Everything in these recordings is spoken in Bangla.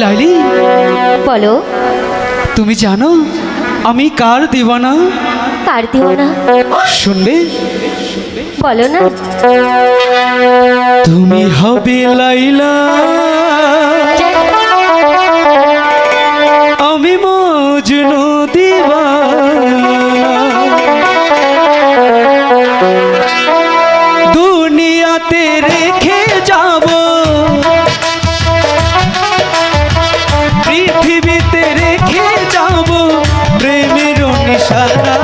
লালি? বলো। তুমি জানো আমি কার দিওয়ানা? কার দিওয়ানা? শুনবে? বলো না। তুমি হবে লাইলা। আমি মজনু দিওয়ানা। দুনিয়াতে রেখে সারা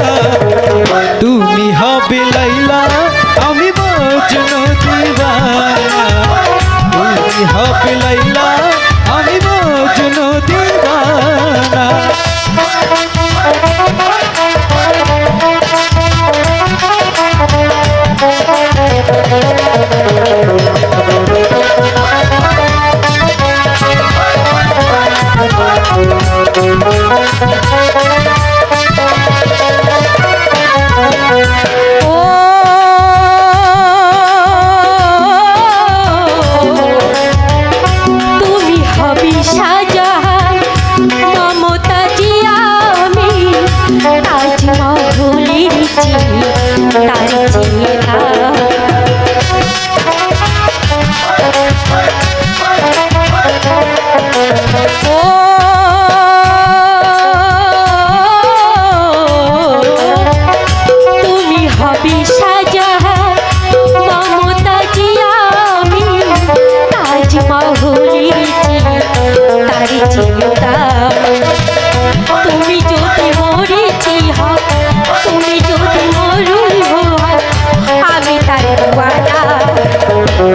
大吉大。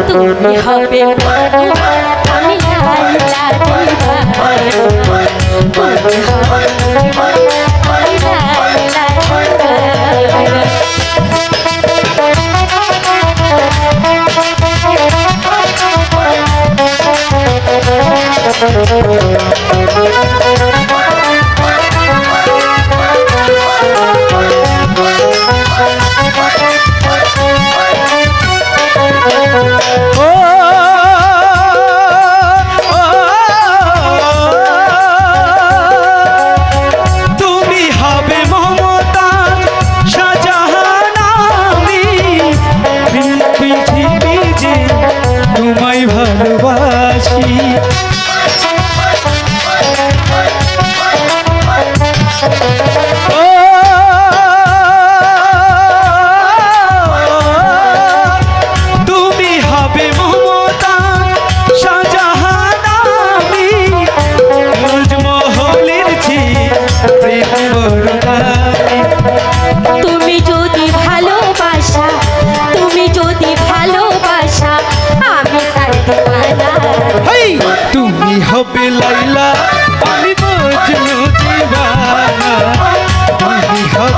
তুমি হবে আমি লাইলা দিবা তুমি হবে Thank you.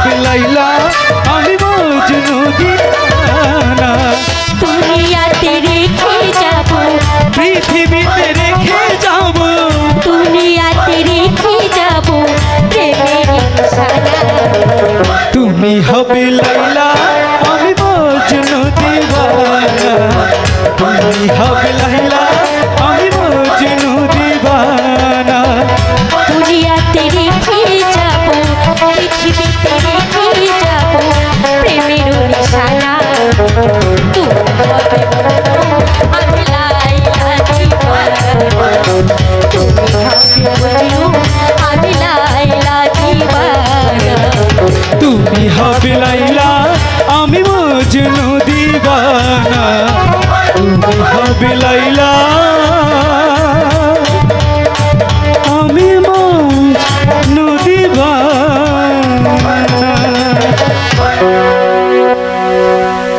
লাইলা আমি মজনু দিনা দুনিয়াতে রেখে যাব। পৃথিবীতে রেখে যাব। দুনিয়াতে রেখে যাব। তুমি হবে লাইলা